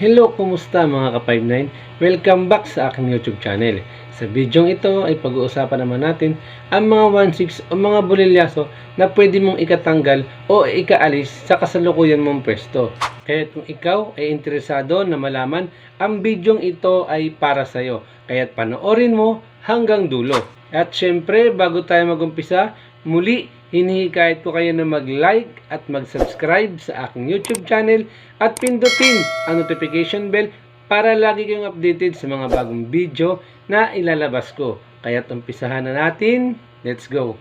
Hello, kumusta mga ka-59? Welcome back sa aking YouTube channel. Sa bidyong ito ay pag-uusapan naman natin ang mga 1-6 o mga bulilyaso na pwede mong ikatanggal o ikaalis sa kasalukuyan mong pwesto. Kaya kung ikaw ay interesado na malaman, ang bidyong ito ay para sa iyo. Kaya't panoorin mo hanggang dulo. At syempre, bago tayo magumpisa, muli hinihikayat ko kayo na mag-like at mag-subscribe sa aking YouTube channel at pindutin ang notification bell para lagi kayong updated sa mga bagong video na ilalabas ko. Kaya't umpisahan na natin. Let's go!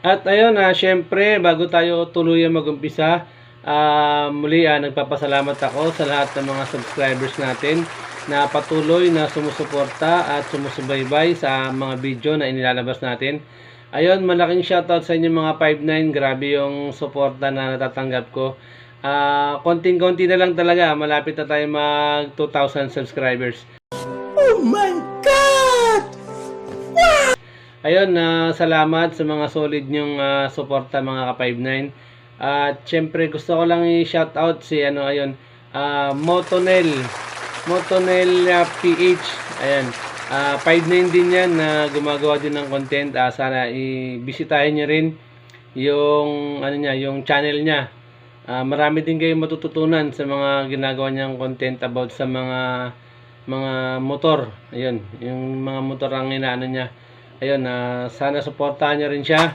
At ayun na, syempre, bago tayo tuluyan mag-umpisa, ah, muli ah, nagpapasalamat ako sa lahat ng mga subscribers natin na patuloy na sumusuporta at sumusubaybay sa mga video na inilalabas natin. Ayun, malaking shoutout sa inyo mga 59. Grabe yung suporta na natatanggap ko. Ah, konting-konti na lang talaga. Malapit na tayo mag 2,000 subscribers. Ayun, na salamat sa mga solid nyong ah, suporta mga ka-59. At syempre gusto ko lang i-shout out si ano ayun, ah, Motonel. Motonel ah, PH. Ayan. Ah, 59 din 'yan na gumagawa din ng content. Ah, sana i-bisitahin niyo rin yung ano niya, yung channel niya. Ah, marami din kayong matututunan sa mga ginagawa niyang content about sa mga mga motor. Ayun, yung mga motor ang inaano niya. Ayun, na sana suportahan niyo rin siya.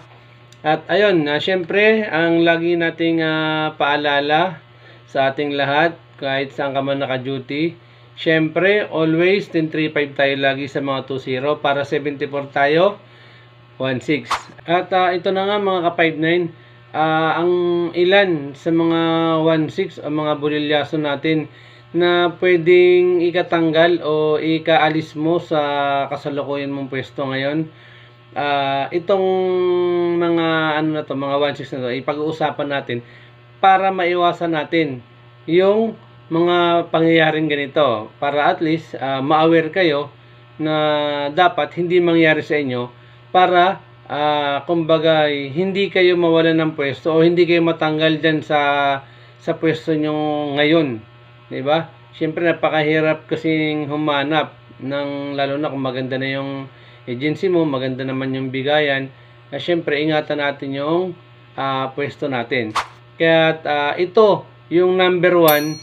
At ayun, na syempre, ang lagi nating ah, paalala sa ating lahat, kahit saan ka man naka-duty, syempre, always 1035 tayo lagi sa mga 20 para 74 tayo, 16. At ah, ito na nga mga ka-59, ah, ang ilan sa mga 16 o mga bulilyaso natin na pwedeng ikatanggal o ikaalis mo sa kasalukuyan mong pwesto ngayon. Ah, itong mga ano na to, mga 16 na to, ipag-uusapan natin para maiwasan natin yung mga pangyayaring ganito para at least ah, ma-aware kayo na dapat hindi mangyari sa inyo para ah, kumbaga hindi kayo mawalan ng pwesto o hindi kayo matanggal diyan sa sa pwesto nyo ngayon 'di ba? Siyempre napakahirap kasing humanap ng lalo na kung maganda na yung agency mo, maganda naman yung bigayan. Uh, siyempre ingatan natin yung ah, pwesto natin. Kaya ah, ito yung number one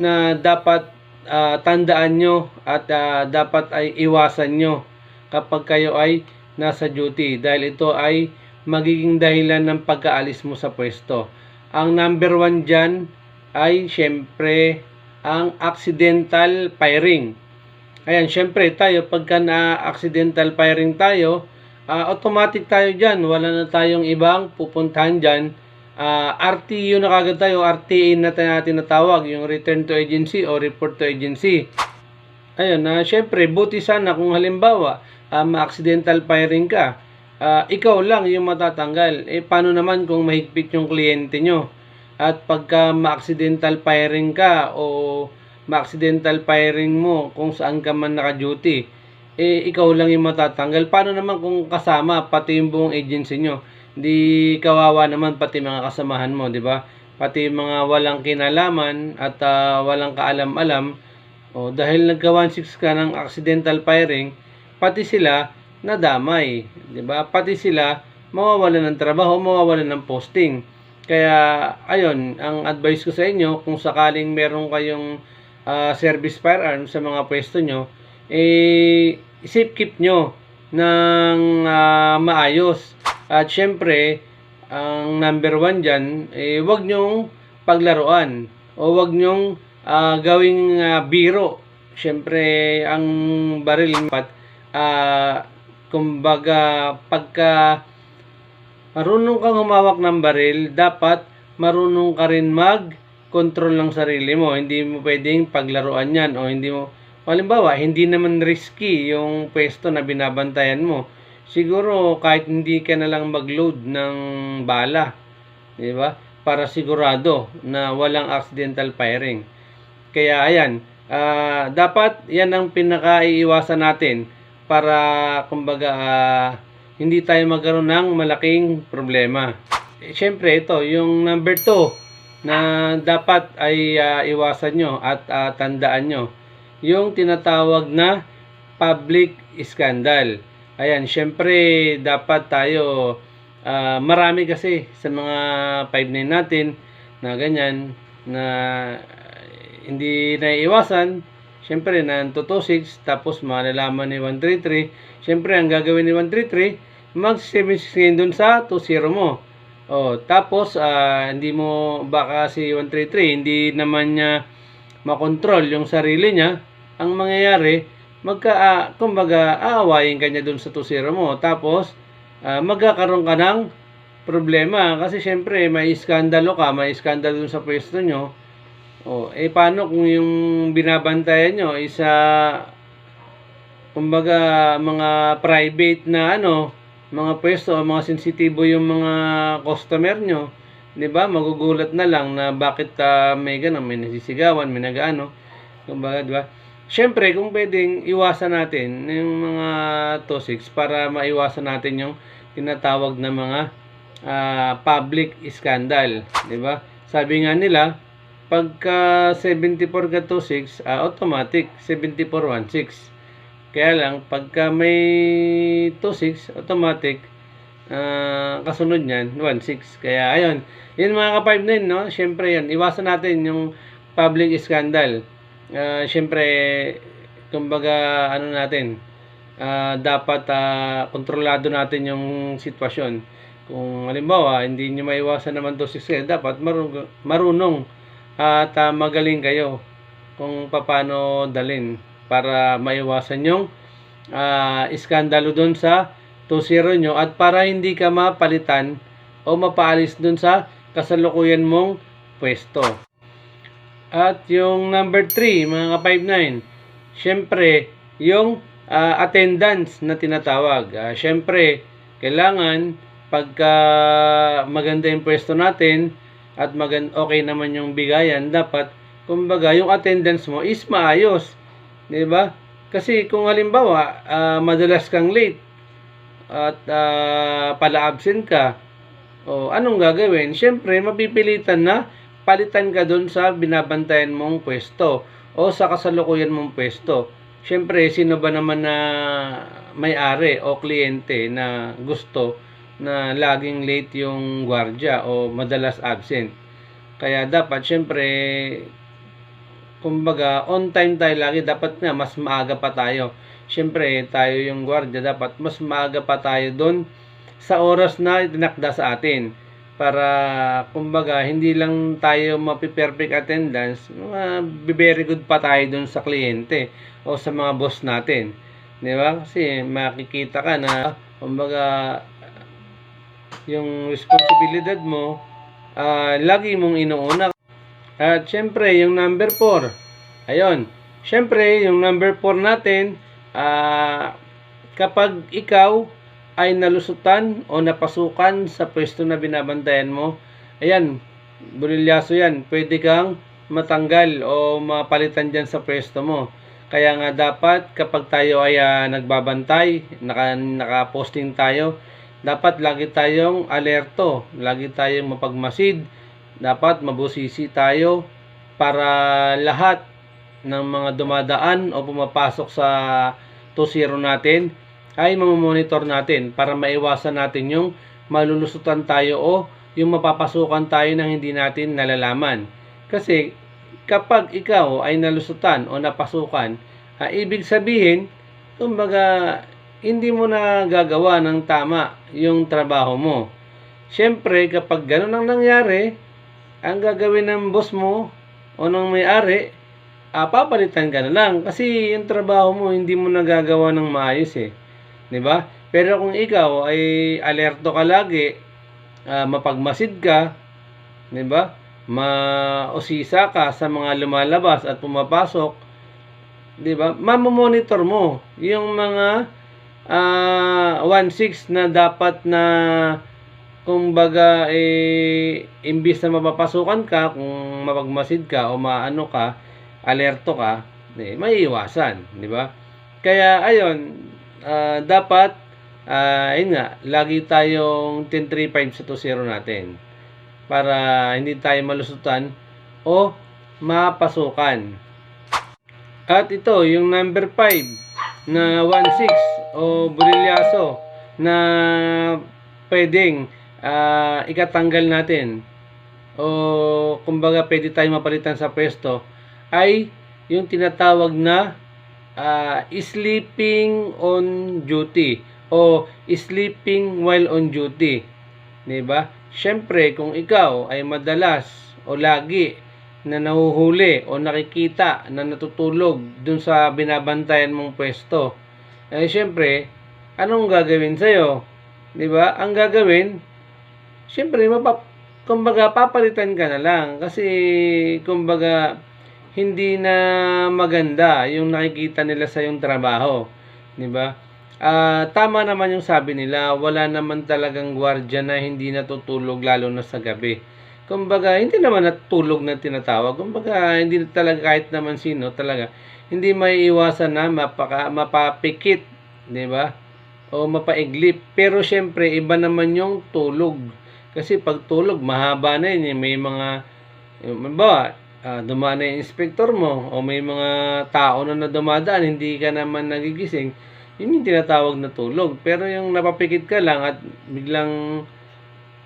na dapat ah, tandaan nyo at ah, dapat ay iwasan nyo kapag kayo ay nasa duty dahil ito ay magiging dahilan ng pagkaalis mo sa pwesto. Ang number one dyan ay syempre ang accidental firing. Ayan, syempre tayo pagka na-accidental firing tayo, ah, automatic tayo dyan. Wala na tayong ibang pupuntahan dyan. Ah, RTU na kagad tayo, RTA na tayo tinatawag, yung return to agency o report to agency. Ayun, na syempre, buti sana kung halimbawa, ah, ma-accidental firing ka, ah, ikaw lang yung matatanggal. Eh, paano naman kung mahigpit yung kliyente nyo? At pagka ma-accidental firing ka o ma-accidental firing mo kung saan ka man naka-duty, eh, ikaw lang yung matatanggal. Paano naman kung kasama pati yung buong agency nyo? Di kawawa naman pati mga kasamahan mo, di ba? Pati mga walang kinalaman at ah, walang kaalam-alam, o dahil nagka-16 ka ng accidental firing, pati sila nadamay, 'di ba? Pati sila mawawalan ng trabaho, mawawalan ng posting. Kaya ayun, ang advice ko sa inyo kung sakaling meron kayong ah, service firearm sa mga pwesto nyo, eh safe keep nyo ng ah, maayos. At syempre, ang number one dyan, eh, wag nyong paglaruan o wag nyong ah, gawing ah, biro. Syempre, ang baril pat ah, kumbaga pagka marunong kang humawak ng baril, dapat marunong ka rin mag-control ng sarili mo. Hindi mo pwedeng paglaruan yan o hindi mo Halimbawa, hindi naman risky yung pwesto na binabantayan mo. Siguro kahit hindi ka na lang mag-load ng bala, di ba? Para sigurado na walang accidental firing. Kaya ayan, ah, dapat yan ang pinakaiiwasan natin para kumbaga ah, hindi tayo magkaroon ng malaking problema. Eh, Siyempre, ito, yung number 2 na dapat ay ah, iwasan nyo at ah, tandaan nyo. Yung tinatawag na public scandal. Ayan, syempre dapat tayo ah, marami kasi sa mga 59 natin na ganyan na hindi naiiwasan. Syempre na 226 tapos malalaman ni 133. Syempre ang gagawin ni 133 mag-savings dun sa 20 mo. Oh, tapos ah, hindi mo baka si 133 hindi naman niya makontrol yung sarili niya. Ang mangyayari, magka ah, kumbaga aawayin ka niya dun sa 2-0 mo. Tapos ah, magkakaroon ka ng problema kasi syempre may iskandalo ka, may iskandalo dun sa pwesto nyo. Oh, eh paano kung yung binabantayan nyo isa kumbaga mga private na ano, mga pwesto o mga sensitibo yung mga customer nyo, 'di ba? Magugulat na lang na bakit ah, may ganun, may nasisigawan, may nagaano. Kumbaga, 'di ba? Syempre, kung pwedeng iwasan natin yung mga TOSIX para maiwasan natin yung tinatawag na mga ah, public scandal, 'di ba? Sabi nga nila, pagka 74 ka TOSIX, ah, automatic 7416. Kaya lang, pagka may 2.6, automatic, ah, kasunod niyan, 1.6. Kaya, ayun. Yun mga ka-5.9, no? Siyempre yun. Iwasan natin yung public scandal. Ah, Siyempre, kumbaga, ano natin, ah, dapat ah, kontrolado natin yung sitwasyon. Kung halimbawa, hindi nyo maiwasan naman 2.6 kayo, dapat marunong, marunong at ah, magaling kayo kung paano dalin para maiwasan yung ah, iskandalo doon sa 2-0 nyo at para hindi ka mapalitan o mapaalis doon sa kasalukuyan mong pwesto. At yung number 3, mga ka-59, syempre, yung ah, attendance na tinatawag. Ah, syempre, kailangan pagka maganda yung pwesto natin at magan okay naman yung bigayan, dapat kumbaga yung attendance mo is maayos. 'Di ba? Kasi kung halimbawa, ah, madalas kang late at ah, pala absent ka, o anong gagawin? Siyempre, mapipilitan na palitan ka doon sa binabantayan mong pwesto o sa kasalukuyan mong pwesto. Siyempre, sino ba naman na may-ari o kliyente na gusto na laging late yung gwardya o madalas absent. Kaya dapat, siyempre, kumbaga, on time tayo lagi. Dapat nga, mas maaga pa tayo. Siyempre, tayo yung gwardiya. Dapat mas maaga pa tayo doon sa oras na tinakda sa atin. Para, kumbaga, hindi lang tayo mapi-perfect attendance, uh, very good pa tayo doon sa kliyente o sa mga boss natin. Di ba? Kasi makikita ka na, kumbaga, yung responsibilidad mo, ah, lagi mong inuuna. At syempre, yung number 4. Ayun. Syempre, yung number 4 natin, ah, kapag ikaw ay nalusutan o napasukan sa pwesto na binabantayan mo, ayan, bulilyaso yan. Pwede kang matanggal o mapalitan dyan sa pwesto mo. Kaya nga dapat kapag tayo ay ah, nagbabantay, naka, naka-posting tayo, dapat lagi tayong alerto, lagi tayong mapagmasid, dapat mabusisi tayo para lahat ng mga dumadaan o pumapasok sa 2-0 natin ay mamonitor natin para maiwasan natin yung malulusutan tayo o yung mapapasukan tayo nang hindi natin nalalaman. Kasi kapag ikaw ay nalusutan o napasukan, ah, ibig sabihin, kumbaga, hindi mo na gagawa ng tama yung trabaho mo. Siyempre, kapag ganun ang nangyari, ang gagawin ng boss mo o ng may-ari, ah, papalitan ka na lang. Kasi yung trabaho mo, hindi mo nagagawa ng maayos eh. 'Di ba? Pero kung ikaw ay alerto ka lagi, ah, mapagmasid ka, 'di ba? Mausisa ka sa mga lumalabas at pumapasok, 'di ba? Mamomonitor mo yung mga ah 1.6 na dapat na kumbaga eh imbis na mapapasukan ka kung mapagmasid ka o maano ka alerto ka eh, maiiwasan di ba kaya ayon ah, dapat ah yun nga, lagi tayong 10-3-5 sa 2-0 natin. Para hindi tayo malusutan o mapasukan. At ito, yung number 5 na 1-6 o Burilyaso na pwedeng ah, ikatanggal natin o kumbaga pwede tayo mapalitan sa pwesto ay yung tinatawag na ah, sleeping on duty o sleeping while on duty. 'Di ba? Syempre, kung ikaw ay madalas o lagi na nahuhuli o nakikita na natutulog dun sa binabantayan mong pwesto, eh syempre, anong gagawin sa'yo? 'Di ba? Ang gagawin, syempre, mapap kumbaga papalitan ka na lang kasi kumbaga hindi na maganda yung nakikita nila sa yung trabaho, 'di ba? Ah, tama naman yung sabi nila, wala naman talagang gwardiya na hindi natutulog lalo na sa gabi. Kumbaga, hindi naman natulog na tinatawag. Kumbaga, hindi talaga kahit naman sino talaga hindi maiiwasan na mapaka, mapapikit, 'di ba? O mapaiglip. Pero syempre, iba naman yung tulog. Kasi pag tulog, mahaba na yun. May mga, ba, ah, dumaan na yung inspector mo o may mga tao na dumadaan, hindi ka naman nagigising, yun yung tinatawag na tulog. Pero yung napapikit ka lang at biglang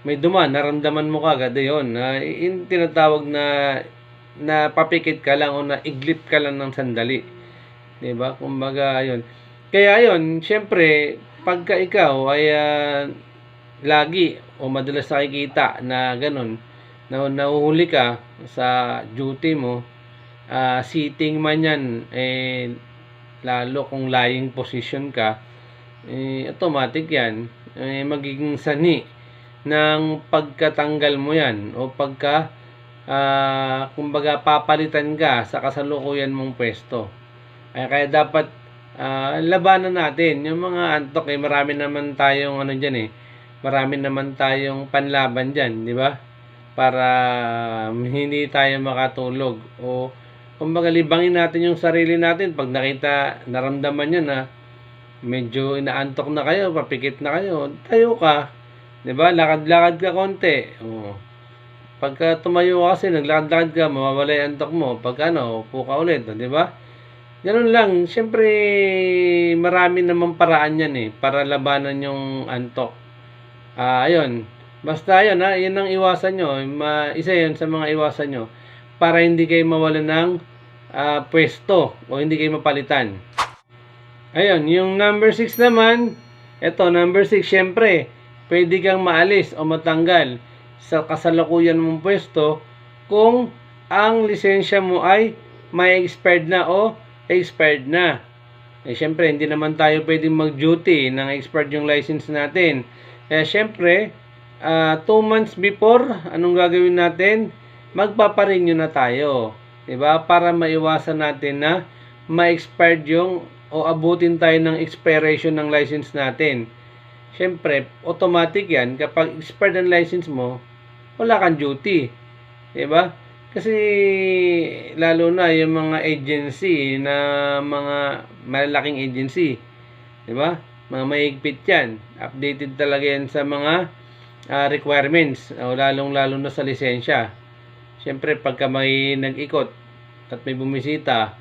may dumaan, naramdaman mo kagad yun. na yung tinatawag na napapikit ka lang o na iglip ka lang ng sandali. 'Di ba? Kumbaga, yun. Kaya yun, syempre, pagka ikaw ay ah, lagi o madalas nakikita na ganun, na nahuhuli ka sa duty mo, ah, sitting man yan, eh, lalo kung lying position ka, eh, automatic yan, eh, magiging sani ng pagkatanggal mo yan o pagka ah, kumbaga papalitan ka sa kasalukuyan mong pwesto. Ay, kaya dapat ah, labanan natin yung mga antok eh marami naman tayong ano diyan eh. Marami naman tayong panlaban diyan, di ba? Para hindi tayo makatulog o kumbaga libangin natin yung sarili natin pag nakita naramdaman niyo na medyo inaantok na kayo, papikit na kayo, tayo ka. 'Di ba? Lakad-lakad ka konti. Oh. Pagka tumayo ka kasi naglakad-lakad ka, mawawala yung antok mo. Pag ano, upo ulit, 'di ba? Ganun lang. Siyempre, marami namang paraan yan eh, para labanan yung antok. Ah, ayun. Basta yun ha, yun ang iwasan nyo. Ma, isa yun sa mga iwasan nyo. Para hindi kayo mawala ng ah, pwesto o hindi kayo mapalitan. Ayun, yung number 6 naman, eto number 6, syempre, pwede kang maalis o matanggal sa kasalukuyan mong pwesto kung ang lisensya mo ay may expired na o expired na. Eh, syempre, hindi naman tayo pwedeng mag-duty nang expired yung license natin. Kaya, syempre, 2 months before, anong gagawin natin? Magpaparenew na tayo. 'Di ba Para maiwasan natin na ma-expired yung o abutin tayo ng expiration ng license natin. Syempre, automatic yan. Kapag expired ang license mo, wala kang duty. 'Di ba Kasi lalo na yung mga agency na mga malalaking agency. 'Di ba Mga mahigpit yan. Updated talaga yan sa mga ah, requirements. O lalong-lalo na sa lisensya. Syempre, pagka may nag-ikot at may bumisita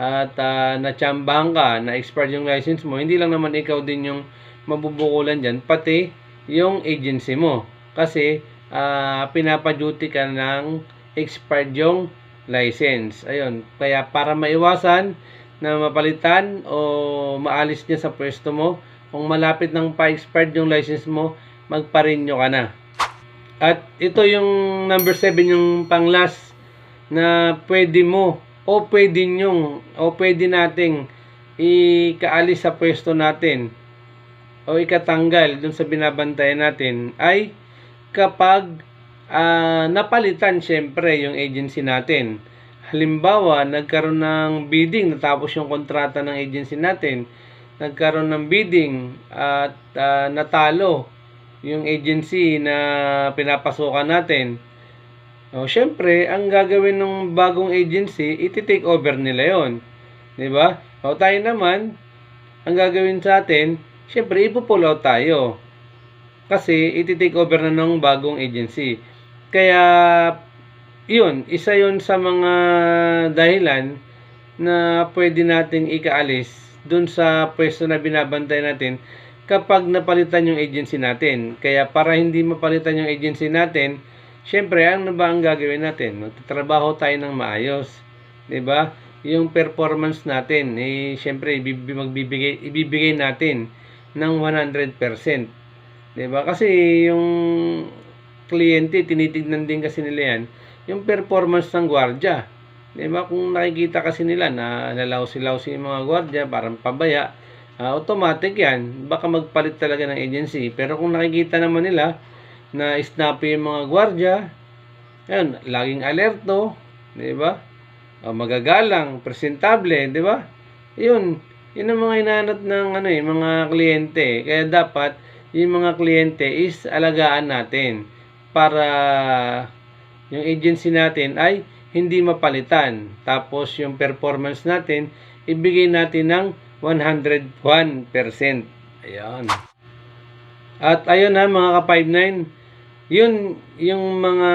at uh, natsambahan ka, na expired yung license mo, hindi lang naman ikaw din yung mabubukulan dyan, pati yung agency mo. Kasi, uh, pinapa-duty ka ng expired yung license. Ayun. Kaya para maiwasan na mapalitan o maalis niya sa pwesto mo, kung malapit ng pa-expired yung license mo, magpa-renew ka na. At ito yung number 7 yung pang last na pwede mo o pwede nyong o pwede nating ikaalis sa pwesto natin o ikatanggal dun sa binabantayan natin ay kapag uh, napalitan syempre yung agency natin. Halimbawa, nagkaroon ng bidding, natapos yung kontrata ng agency natin, nagkaroon ng bidding at uh, natalo yung agency na pinapasukan natin. O, syempre, ang gagawin ng bagong agency, iti-take over nila yon, 'Di ba? O tayo naman, ang gagawin sa atin, syempre ipo-pull tayo. Kasi iti-take over na ng bagong agency. Kaya yun, isa yun sa mga dahilan na pwede nating ikaalis dun sa pwesto na binabantay natin kapag napalitan yung agency natin. Kaya para hindi mapalitan yung agency natin, syempre, ano ba ang gagawin natin? Magtatrabaho tayo ng maayos. ba? Yung performance natin, eh, syempre, ibib- magbibigay, ibibigay natin ng 100%. 'di ba? Kasi yung kliyente, tinitignan din kasi nila yan, yung performance ng gwardya. ba? Kung nakikita kasi nila na nalaw-silaw si mga gwardya, parang pabaya, ah, automatic yan. Baka magpalit talaga ng agency. Pero kung nakikita naman nila na snappy yung mga gwardya, ayun, laging alerto, 'di ba? Ah, magagalang, presentable, 'di ba? 'Yun, yun ang mga hinahanap ng ano eh, mga kliyente. Kaya dapat yung mga kliyente is alagaan natin para yung agency natin ay hindi mapalitan. Tapos yung performance natin, ibigay natin ng 101%. Ayan. At ayun ha mga ka-59, yun yung mga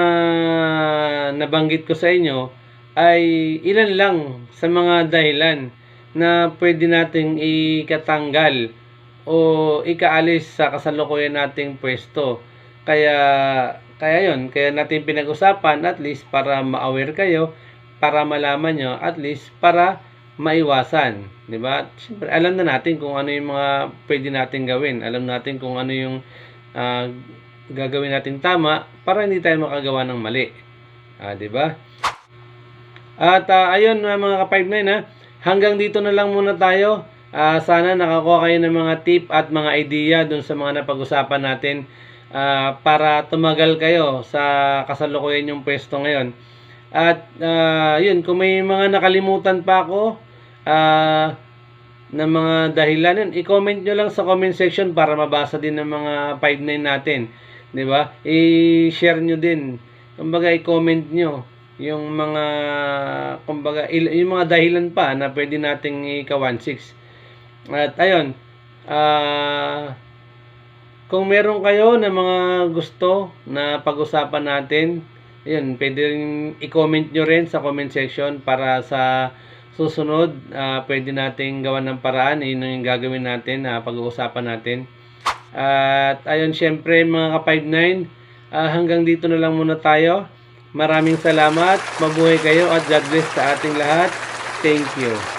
nabanggit ko sa inyo ay ilan lang sa mga dahilan na pwede nating ikatanggal o ikaalis sa kasalukuyan nating pwesto. Kaya kaya yon, kaya natin pinag-usapan at least para ma-aware kayo, para malaman nyo, at least para maiwasan, 'di ba? Siyempre, alam na natin kung ano yung mga pwede natin gawin. Alam natin kung ano yung ah, gagawin natin tama para hindi tayo makagawa ng mali. Ah, 'di ba? At ah, ayun mga mga ka-59 ha, hanggang dito na lang muna tayo. Ah, sana nakakuha kayo ng mga tip at mga idea dun sa mga napag-usapan natin ah, para tumagal kayo sa kasalukuyan yung pwesto ngayon. At ah, yun, kung may mga nakalimutan pa ako ah, na mga dahilan yun, i-comment nyo lang sa comment section para mabasa din ng mga 59 natin. ba? I-share nyo din. Kumbaga i-comment nyo yung mga kumbaga yung mga dahilan pa na pwede nating ika-16. At ayun, ah kung meron kayo na mga gusto na pag-usapan natin, ayun, pwede rin i-comment nyo rin sa comment section para sa susunod, ah, pwede nating gawan ng paraan. Yun yung gagawin natin, na pag-uusapan natin. At ayun, syempre mga ka-59, ah, hanggang dito na lang muna tayo. Maraming salamat, mabuhay kayo at God bless sa ating lahat. Thank you.